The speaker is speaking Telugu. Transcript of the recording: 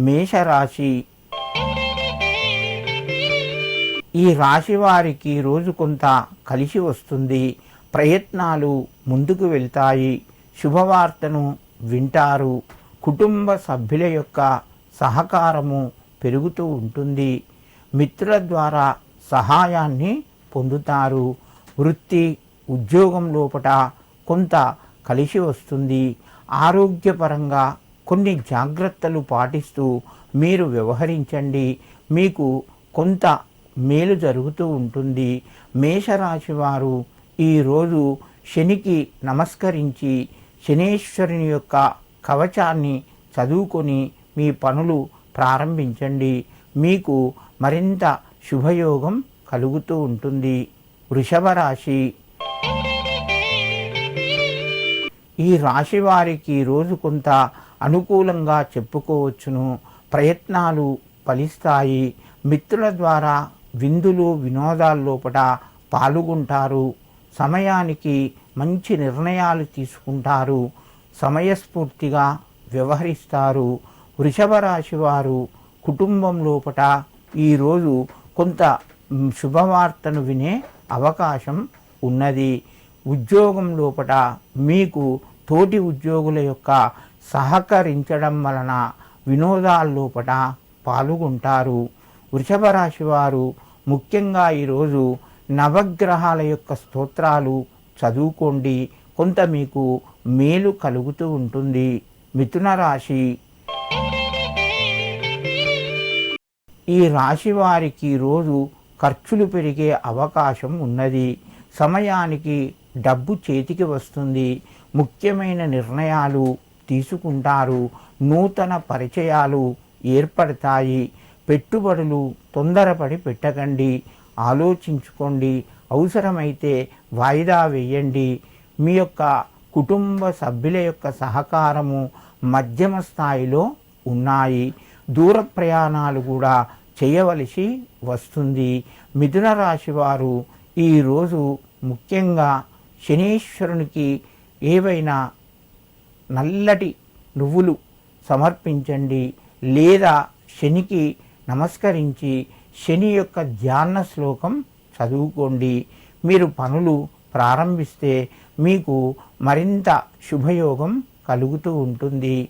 మేషరాశి. ఈ రాశి వారికి రోజు కొంత కలిసి వస్తుంది. ప్రయత్నాలు ముందుకు వెళ్తాయి. శుభవార్తను వింటారు. కుటుంబ సభ్యుల యొక్క సహకారము పెరుగుతూ ఉంటుంది. మిత్రుల ద్వారా సహాయాన్ని పొందుతారు. వృత్తి ఉద్యోగం లోపట కొంత కలిసి వస్తుంది. ఆరోగ్యపరంగా కొన్ని జాగ్రత్తలు పాటిస్తూ మీరు వ్యవహరించండి. మీకు కొంత మేలు జరుగుతూ ఉంటుంది. మేషరాశి వారు ఈరోజు శనికి నమస్కరించి శనేశ్వరుని యొక్క కవచాన్ని చదువుకొని మీ పనులు ప్రారంభించండి. మీకు మరింత శుభయోగం కలుగుతూ ఉంటుంది. వృషభ రాశి. ఈ రాశి వారికి రోజు కొంత అనుకూలంగా చెప్పుకోవచ్చును. ప్రయత్నాలు ఫలిస్తాయి. మిత్రుల ద్వారా విందులు వినోదాల్లోపట పాల్గొంటారు. సమయానికి మంచి నిర్ణయాలు తీసుకుంటారు. సమయస్ఫూర్తిగా వ్యవహరిస్తారు. వృషభ రాశి వారు కుటుంబం లోపట ఈరోజు కొంత శుభవార్తను వినే అవకాశం ఉన్నది. ఉద్యోగం లోపట మీకు తోటి ఉద్యోగుల యొక్క సహకరించడం వలన వినోదాల్లోపట పాల్గొంటారు. వృషభ రాశి వారు ముఖ్యంగా ఈరోజు నవగ్రహాల యొక్క స్తోత్రాలు చదువుకోండి. కొంత మీకు మేలు కలుగుతూ ఉంటుంది. మిథున రాశి. ఈ రాశి వారికి రోజు ఖర్చులు పెరిగే అవకాశం ఉన్నది. సమయానికి డబ్బు చేతికి వస్తుంది. ముఖ్యమైన నిర్ణయాలు తీసుకుంటారు. నూతన పరిచయాలు ఏర్పడతాయి. పెట్టుబడులు తొందరపడి పెట్టకండి. ఆలోచించుకోండి. అవసరమైతే వాయిదా వేయండి. మీ యొక్క కుటుంబ సభ్యుల యొక్క సహకారము మధ్యమ స్థాయిలో ఉన్నాయి. దూర ప్రయాణాలు కూడా చేయవలసి వస్తుంది. మిథున రాశి వారు ఈరోజు ముఖ్యంగా శనీశ్వరునికి ఏవైనా నల్లటి నువ్వులు సమర్పించండి లేదా శనికి నమస్కరించి శని యొక్క ధ్యాన శ్లోకం చదువుకోండి. మీరు పనులు ప్రారంభిస్తే మీకు మరింత శుభయోగం కలుగుతూ ఉంటుంది.